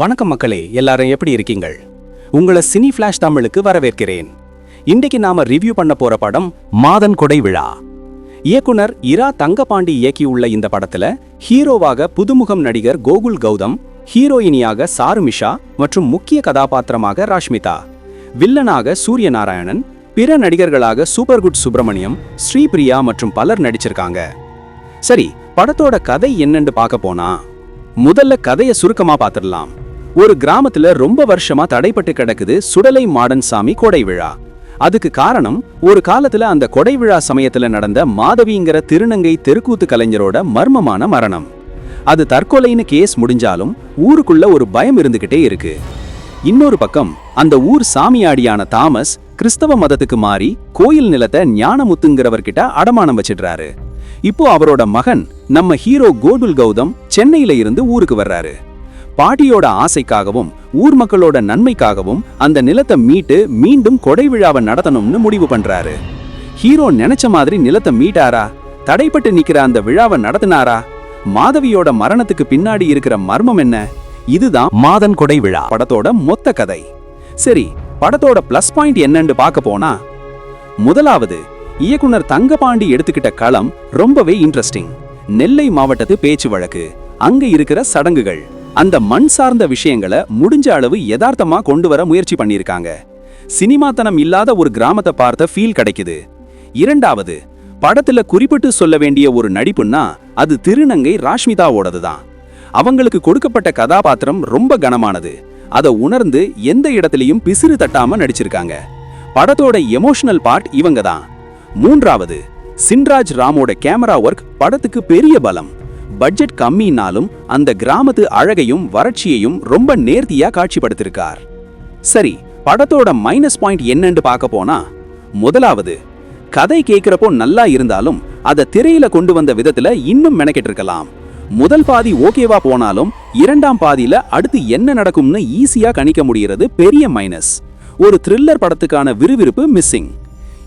வணக்கம் மக்களே எல்லாரும் எப்படி இருக்கீங்கள்? உங்களை சினி ஃபிளாஷ் தமிழுக்கு வரவேற்கிறேன். இன்றைக்கு நாம ரிவ்யூ பண்ண போற படம் மாதன் கொடை விழா. இயக்குனர் இரா தங்கபாண்டி இயக்கியுள்ள இந்த படத்துல ஹீரோவாக புதுமுகம் நடிகர் கோகுல் கௌதம் ஹீரோயினியாக சாருமிஷா மற்றும் முக்கிய கதாபாத்திரமாக ராஷ்மிதா வில்லனாக சூரிய நாராயணன் பிற நடிகர்களாக சூப்பர் குட் சுப்பிரமணியம் ஸ்ரீபிரியா மற்றும் பலர் நடிச்சிருக்காங்க. சரி படத்தோட கதை என்னன்னு பார்க்க போனா முதல்ல கதையை சுருக்கமா பார்த்துடலாம். ஒரு கிராமத்துல ரொம்ப வருஷமா தடைப்பட்டு கிடக்குது சுடலை மாடன் சாமி கொடை விழா. அதுக்கு காரணம் ஒரு காலத்துல அந்த கொடை விழா சமயத்துல நடந்த மாதவிங்கிற திருநங்கை தெருக்கூத்து கலைஞரோட மர்மமான மரணம். அது தற்கொலைன்னு கேஸ் முடிஞ்சாலும் ஊருக்குள்ள ஒரு பயம் இருந்துகிட்டே இருக்கு. இன்னொரு பக்கம் அந்த ஊர் சாமியாடியான தாமஸ் கிறிஸ்தவ மதத்துக்கு மாறி கோயில் நிலத்தை ஞானமுத்துங்கிறவர்கிட்ட அடமானம் வச்சிடுறாரு. இப்போ அவரோட மகன் நம்ம ஹீரோ கோகுல் கௌதம் சென்னையில இருந்து ஊருக்கு வர்றாரு. பாட்டியோட ஆசைக்காகவும் ஊர் மக்களோட நன்மைக்காகவும் அந்த நிலத்தை மீட்டு மீண்டும் கொடை விழாவை நடத்தணும்னு முடிவு பண்றாரு. ஹீரோ நினைச்ச மாதிரி நிலத்தை மீட்டாரா? தடைப்பட்டு நிக்கிற அந்த விழாவை நடத்தினாரா? மாதவியோட மரணத்துக்கு பின்னாடி இருக்கிற மர்மம் என்ன? இதுதான் மாதன் கொடை விழா. படத்தோட மொத்த கதை. சரி படத்தோட பிளஸ் பாயிண்ட் என்னன்னு பார்க்க போனா முதலாவது இயக்குனர் தங்கபாண்டி எடுத்துக்கிட்ட களம் ரொம்பவே இன்ட்ரெஸ்டிங் நெல்லை மாவட்டத்து பேச்சு வழக்கு. அங்க இருக்கிற சடங்குகள். அந்த மண் சார்ந்த விஷயங்களை முடிஞ்ச அளவு யதார்த்தமா கொண்டு வர முயற்சி பண்ணியிருக்காங்க. சினிமாத்தனம் இல்லாத ஒரு கிராமத்தை பார்த்த ஃபீல் கிடைக்குது. இரண்டாவது படத்துல குறிப்பிட்டு சொல்ல வேண்டிய ஒரு நடிப்புன்னா அது திருநங்கை ராஷ்மிதாவோடது தான். அவங்களுக்கு கொடுக்கப்பட்ட கதாபாத்திரம் ரொம்ப கனமானது. அதை உணர்ந்து எந்த இடத்துலயும் பிசிறு தட்டாம நடிச்சிருக்காங்க. படத்தோட எமோஷனல் பார்ட் இவங்க தான். மூன்றாவது சின்ராஜ் ராமோட கேமரா ஒர்க் படத்துக்கு பெரிய பலம். பட்ஜெட் கம்மினாலும் அந்த கிராமத்து அழகையும் வறட்சியையும் ரொம்ப நேர்த்தியா காட்சிப்படுத்திருக்கார். சரி படத்தோட மைனஸ் பாயிண்ட் என்னன்னு பார்க்க போனா முதலாவது கதை கேட்கிறப்போ நல்லா இருந்தாலும் அதை திரையில கொண்டு வந்த விதத்துல இன்னும் மெனக்கெட்டு இருக்கலாம் முதல் பாதி ஓகேவா போனாலும் இரண்டாம் பாதியில அடுத்து என்ன நடக்கும்னு ஈஸியா கணிக்க முடிகிறது பெரிய மைனஸ். ஒரு த்ரில்லர் படத்துக்கான விறுவிறுப்பு மிஸ்ஸிங்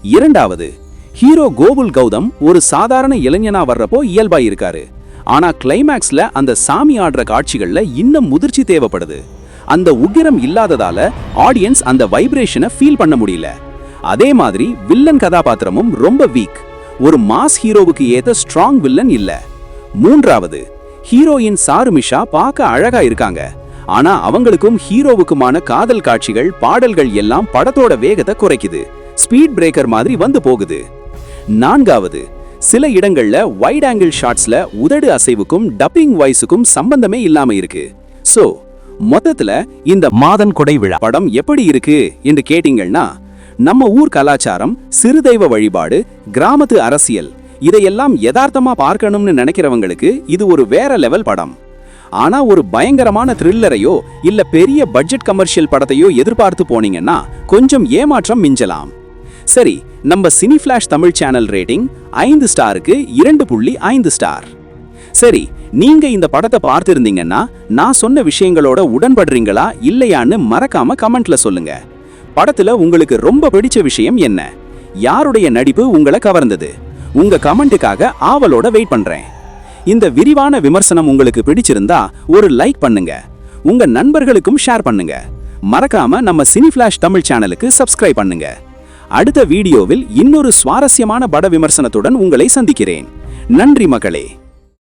இரண்டாவது ஹீரோ கோகுல் கௌதம் ஒரு சாதாரண இளைஞனா வர்றப்போ இயல்பாயிருக்காரு. இருக்காரு ஆனா கிளைமேக்ஸ்ல அந்த சாமி ஆடுற காட்சிகள்ல இன்னும் முதிர்ச்சி தேவைப்படுது. அந்த உக்கிரம் இல்லாததால ஆடியன்ஸ் அந்த வைப்ரேஷனை ஃபீல் பண்ண முடியல. அதே மாதிரி வில்லன் கதாபாத்திரமும் ரொம்ப வீக் ஒரு மாஸ் ஹீரோவுக்கு ஏத்த ஸ்ட்ராங் வில்லன் இல்ல. மூன்றாவது ஹீரோயின் சாருமிஷா பார்க்க அழகா இருக்காங்க. ஆனா அவங்களுக்கும் ஹீரோவுக்குமான காதல் காட்சிகள் பாடல்கள் எல்லாம் படத்தோட வேகத்தை குறைக்குது. ஸ்பீட் பிரேக்கர் மாதிரி வந்து போகுது. நான்காவது சில இடங்கள்ல வைட் ஆங்கிள் ஷாட்ஸ்ல உதடு அசைவுக்கும் டப்பிங் வாய்ஸுக்கும் சம்பந்தமே இல்லாம இருக்கு. சோ மொத்தத்துல இந்த மாதன் கொடை விழா படம் எப்படி இருக்கு என்று கேட்டீங்கன்னா நம்ம ஊர் கலாச்சாரம் சிறுதெய்வ வழிபாடு கிராமத்து அரசியல் இதையெல்லாம் யதார்த்தமா பார்க்கணும்னு நினைக்கிறவங்களுக்கு இது ஒரு வேற லெவல் படம். ஆனா ஒரு பயங்கரமான த்ரில்லரையோ இல்ல பெரிய பட்ஜெட் கமர்ஷியல் படத்தையோ எதிர்பார்த்து போனீங்கன்னா கொஞ்சம் ஏமாற்றம் மிஞ்சலாம். சரி நம்ம cine flash Tamil channel rating ஐந்து ஸ்டாருக்கு இரண்டு புள்ளி ஐந்து ஸ்டார். சரி நீங்க இந்த படத்தை பார்த்திருந்தீங்கன்னா நான் சொன்ன விஷயங்களோட உடன்படுறீங்களா இல்லையான்னு மறக்காம கமெண்ட்ல சொல்லுங்க. படத்துல உங்களுக்கு ரொம்ப பிடிச்ச விஷயம் என்ன? யாருடைய நடிப்பு உங்களை கவர்ந்தது? உங்க கமெண்ட்டுக்காக ஆவலோட வெயிட் பண்றேன். இந்த விரிவான விமர்சனம் உங்களுக்கு பிடிச்சிருந்தா ஒரு லைக் பண்ணுங்க. உங்க நண்பர்களுக்கும் ஷேர் பண்ணுங்க. மறக்காம நம்ம சினி ஃபிளாஷ் தமிழ் சேனலுக்கு சப்ஸ்கிரைப் பண்ணுங்க. அடுத்த வீடியோவில் இன்னொரு சுவாரஸ்யமான பட விமர்சனத்துடன் உங்களை சந்திக்கிறேன். நன்றி மகளே.